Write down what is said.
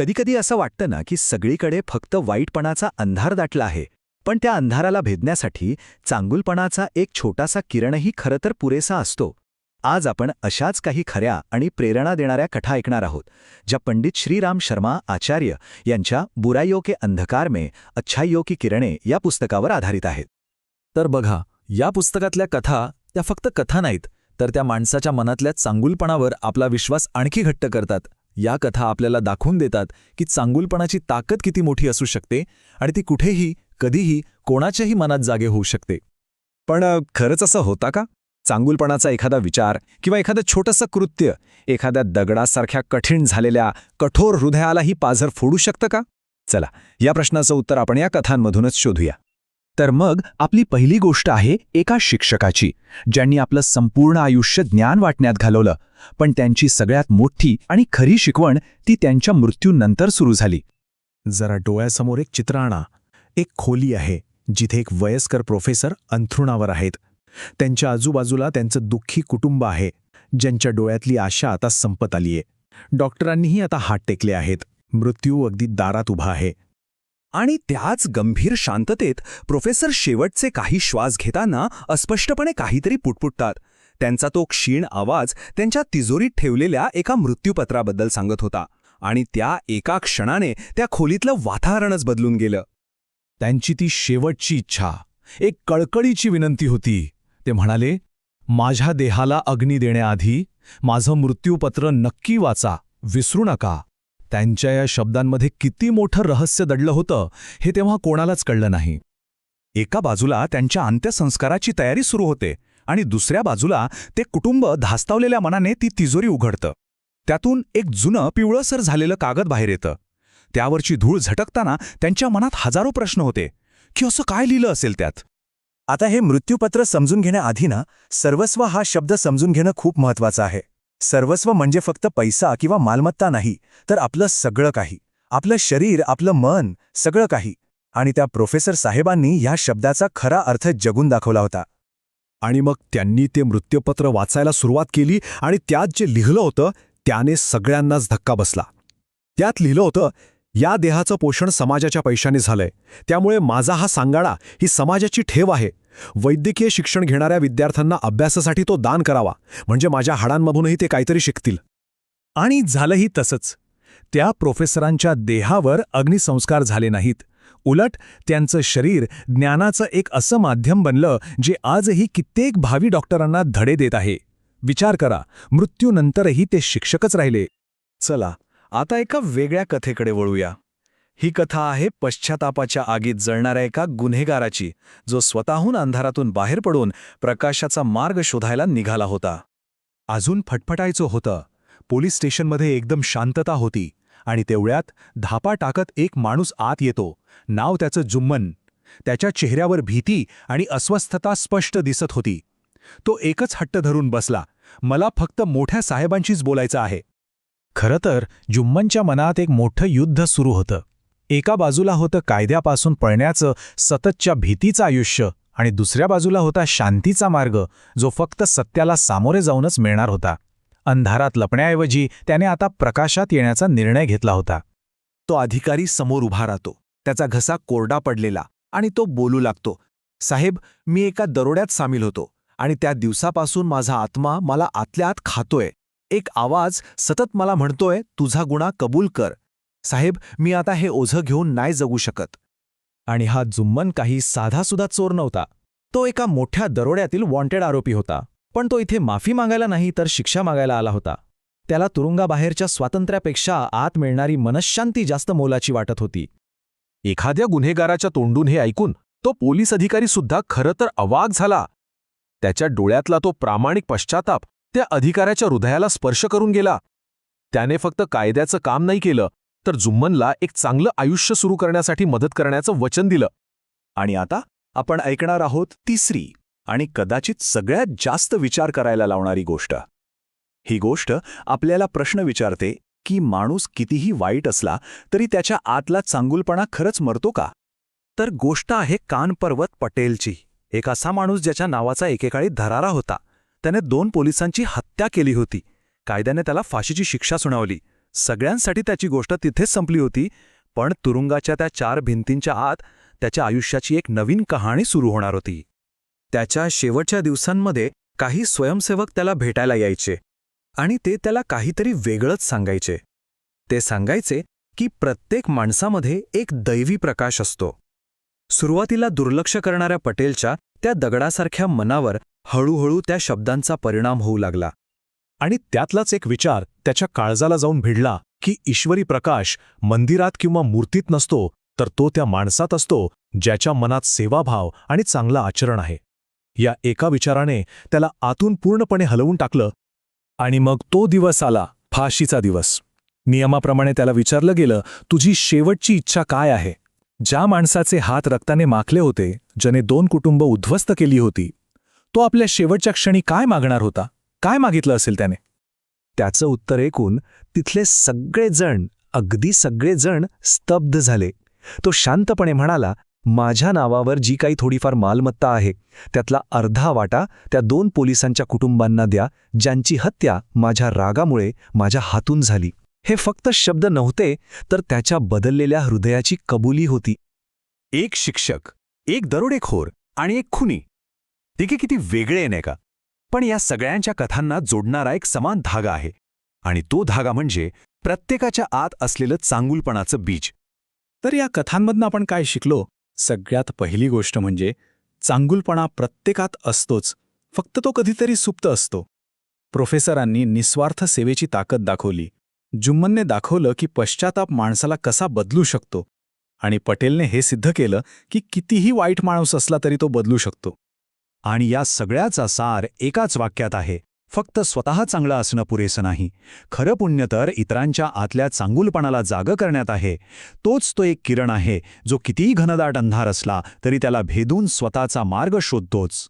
कधीकधी असं वाटतं ना की सगळीकडे फक्त वाईटपणाचा अंधार दाटला आहे. पण त्या अंधाराला भेदण्यासाठी चांगुलपणाचा एक छोटासा किरणही खरं तर पुरेसा असतो. आज आपण अशाच काही खऱ्या आणि प्रेरणा देणाऱ्या कथा ऐकणार आहोत ज्या पंडित श्रीराम शर्मा आचार्य यांच्या बुराईयो के अंधकार में अच्छाइयों की किरणे या पुस्तकावर आधारित आहेत. तर बघा या पुस्तकातल्या कथा त्या फक्त कथा नाहीत तर त्या माणसाच्या मनातल्या चांगुलपणावर आपला विश्वास आणखी घट्ट करतात. या कथा आपल्याला दाखवून देतात की चांगुलपणाची ताकद किती मोठी असू शकते आणि ती कुठेही कधीही कोणाच्याही मनात जागे होऊ शकते. पण खरंच असं होता का? चांगुलपणाचा एखादा विचार किंवा एखादं छोटंसं कृत्य एखाद्या दगडासारख्या कठीण झालेल्या कठोर हृदयालाही पाझर फोडू शकतं का? चला या प्रश्नाचं उत्तर आपण या कथांमधूनच शोधूया. तर मग आपली पहिली गोष्ट आहे एका शिक्षकाची ज्यांनी आपलं संपूर्ण आयुष्य ज्ञान वाटण्यात घालवलं. पण त्यांची सगळ्यात मोठी आणि खरी शिकवण ती त्यांच्या मृत्यूनंतर सुरू झाली. जरा डोळ्यासमोर एक चित्र आणा. एक खोली आहे जिथे एक वयस्कर प्रोफेसर अंथरुणावर आहेत. त्यांच्या आजूबाजूला त्यांचं दुःखी कुटुंब आहे ज्यांच्या डोळ्यातली आशा आता संपत आलीये. डॉक्टरांनीही आता हात टेकले आहेत. मृत्यू अगदी दारात उभा आहे. आणि त्याच गंभीर शांततेत प्रोफेसर शेवटचे काही श्वास घेताना अस्पष्टपणे काहीतरी पुटपुटतात. त्यांचा तो क्षीण आवाज त्यांच्या तिजोरीत ठेवलेल्या एका मृत्यूपत्राबद्दल सांगत होता आणि त्या एका क्षणाने त्या खोलीतलं वातावरणच बदलून गेलं. त्यांची ती शेवटची इच्छा एक कळकळीची विनंती होती. ते म्हणाले माझ्या देहाला अग्नी देण्याआधी माझं मृत्यूपत्र नक्की वाचा विसरू नका. त्यांच्या या शब्दांमध्ये किती मोठं रहस्य दडलं होतं हे तेव्हा कोणालाच कळलं नाही. एका बाजूला त्यांच्या अंत्यसंस्काराची तयारी सुरू होते आणि दुसऱ्या बाजूला ते कुटुंब धास्तावलेल्या मनाने ती तिजोरी उघडतं. त्यातून एक जुनं पिवळसर झालेलं कागद बाहेर येतं. त्यावरची धूळ झटकताना त्यांच्या मनात हजारो प्रश्न होते की असं काय लिहिलं असेल त्यात? आता हे मृत्यूपत्र समजून घेण्याआधी ना सर्वस्व हा शब्द समजून घेणं खूप महत्वाचं आहे. सर्वस्व म्हणजे फक्त पैसा किंवा मालमत्ता नाही तर आपलं सगळं काही. आपलं शरीर आपलं मन सगळं काही. आणि त्या प्रोफेसर साहेबांनी ह्या शब्दाचा खरा अर्थ जगून दाखवला होता. आणि मग त्यांनी ते मृत्यूपत्र वाचायला सुरुवात केली आणि त्यात जे लिहिलं होतं त्याने सगळ्यांनाच धक्का बसला. त्यात लिहिलं होतं या देहाचं पोषण समाजाच्या पैशाने झालंय. त्यामुळे माझा हा सांगाडा ही समाजाची ठेव आहे. वैद्यकीय शिक्षण घेणाऱ्या विद्यार्थ्यांना अभ्यासासाठी तो दान करावा. म्हणजे माझ्या हाडांमधूनही ते काहीतरी शिकतील. आणि झालंही तसंच. त्या प्रोफेसरांच्या देहावर अग्निसंस्कार झाले नाहीत. उलट त्यांचं शरीर ज्ञानाचं एक असं माध्यम बनलं जे आजही कित्येक भावी डॉक्टरांना धडे देत आहे. विचार करा मृत्यूनंतरही ते शिक्षकच राहिले. चला आता एका वेगळ्या कथेकडे वळूया. ही कथा आहे पश्चातापाच्या आगीत जळणाऱ्या एका गुन्हेगाराची जो स्वतःहून अंधारातून बाहेर पडून प्रकाशाचा मार्ग शोधायला निघाला होता. अजून फटफटायचं होतं. पोलीस स्टेशनमध्ये एकदम शांतता होती आणि तेवढ्यात धापा टाकत एक माणूस आत येतो. नाव त्याचं जुम्मन. त्याच्या चेहऱ्यावर भीती आणि अस्वस्थता स्पष्ट दिसत होती. तो एकच हट्ट धरून बसला. मला फक्त मोठ्या साहेबांशीच बोलायचं आहे. खरं तर जुम्मनच्या मनात एक मोठं युद्ध सुरू होतं. एका बाजूला होतं कायद्यापासून पळण्याचं सततच्या भीतीचं आयुष्य आणि दुसऱ्या बाजूला होता शांतीचा मार्ग जो फक्त सत्याला सामोरे जाऊनच मिळणार होता. अंधारात लपण्याऐवजी त्याने आता प्रकाशात येण्याचा निर्णय घेतला होता. तो अधिकारी समोर उभा राहतो. त्याचा घसा कोरडा पडलेला आणि तो बोलू लागतो साहेब मी एका दरोड्यात सामील होतो आणि त्या दिवसापासून माझा आत्मा मला आतल्या आत खातोय. एक आवाज सतत मला म्हणतोय तुझा गुन्हा कबूल कर. साहेब मी आता हे ओझं घेऊन नाही जगू शकत. आणि हा जुम्मन काही साधासुद्धा चोर नव्हता. तो एका मोठ्या दरोड्यातील वॉन्टेड आरोपी होता. पण तो इथे माफी मागायला नाही तर शिक्षा मागायला आला होता. त्याला तुरुंगाबाहेरच्या स्वातंत्र्यापेक्षा आत मिळणारी मनशांती जास्त मोलाची वाटत होती. एखाद्या गुन्हेगाराच्या तोंडून हे ऐकून तो पोलीस अधिकारी सुद्धा खरं तर अवाग झाला. त्याच्या डोळ्यातला तो प्रामाणिक पश्चाताप त्या अधिकाऱ्याच्या हृदयाला स्पर्श करून गेला. त्याने फक्त कायद्याचं काम नाही केलं तर जुम्मनला एक चांगलं आयुष्य सुरू करण्यासाठी मदत करण्याचं वचन दिलं. आणि आता आपण ऐकणार आहोत तिसरी आणि कदाचित सगळ्यात जास्त विचार करायला लावणारी गोष्ट. ही गोष्ट आपल्याला प्रश्न विचारते की माणूस कितीही वाईट असला तरी त्याच्या आतला चांगुलपणा खरंच मरतो का? तर गोष्ट आहे कानपर्वत पटेलची. एक असा माणूस ज्याच्या नावाचा एकेकाळी धरारा होता. त्याने दोन पोलिसांची हत्या केली होती. कायद्याने त्याला फाशीची शिक्षा सुनावली. सगळ्यांसाठी त्याची गोष्ट तिथेच संपली होती पण तुरुंगाच्या त्या चार भिंतींच्या आत त्याच्या आयुष्याची एक नवीन कहाणी सुरू होणार होती. त्याच्या शेवटच्या दिवसांमध्ये काही स्वयंसेवक त्याला भेटायला यायचे आणि ते त्याला काहीतरी वेगळंच सांगायचे. ते सांगायचे की प्रत्येक माणसामध्ये एक दैवी प्रकाश असतो. सुरुवातीला दुर्लक्ष करणाऱ्या पटेलच्या त्या दगडासारख्या मनावर हळूहळू त्या शब्दांचा परिणाम होऊ लागला. आणि त्यातलाच एक विचार त्याच्या काळजाला जाऊन भिडला की ईश्वरी प्रकाश मंदिरात किंवा मूर्तीत नसतो तर तो त्या माणसात असतो ज्याच्या मनात सेवाभाव आणि चांगलं आचरण आहे. या एका विचाराने त्याला आतून पूर्णपणे हलवून टाकलं आणि मग तो दिवस आला फाशीचा दिवस. नियमाप्रमाणे त्याला विचारलं गेलं तुझी शेवटची इच्छा काय आहे? ज्या माणसाचे हात रक्ताने माखले होते ज्याने दोन कुटुंब उद्ध्वस्त केली होती तो आपल्या शेवटच्या क्षणी काय मागणार होता? काय मागितलं असेल त्याने? त्याचं उत्तर ऐकून तिथले सगळेजण अगदी सगळेजण स्तब्ध झाले. तो शांतपणे म्हणाला माझ्या नावावर जी काही थोडीफार मालमत्ता आहे त्यातला अर्धा वाटा त्या दोन पोलिसांच्या कुटुंबांना द्या ज्यांची हत्या माझ्या रागामुळे माझ्या हातून झाली. हे फक्त शब्द नव्हते तर त्याच्या बदललेल्या हृदयाची कबुली होती. एक शिक्षक एक दरोडेखोर आणि एक खुनी. तिघे किती वेगळे नाही का? पण या सगळ्यांच्या कथांना जोडणारा एक समान धागा आहे. आणि तो धागा म्हणजे प्रत्येकाच्या आत असलेलं चांगुलपणाचं बीज. तर या कथांमधनं आपण काय शिकलो? सगळ्यात पहिली गोष्ट म्हणजे चांगुलपणा प्रत्येकात असतोच फक्त तो कधीतरी सुप्त असतो. प्रोफेसरांनी निस्वार्थ सेवेची ताकद दाखवली. जुम्मनने दाखवलं की पश्चाताप माणसाला कसा बदलू शकतो आणि पटेलने हे सिद्ध केलं की कितीही वाईट माणूस असला तरी तो बदलू शकतो. आणि या सगळ्याचा सार एकाच वाक्यात आहे फक्त स्वतः चांगलं असणं पुरेसं नाही. खरं पुण्य तर इतरांच्या आतल्या चांगुलपणाला जागं करण्यात आहे. तोच तो एक किरण आहे जो कितीही घनदाट अंधार असला तरी त्याला भेदून स्वतःचा मार्ग शोधतोच.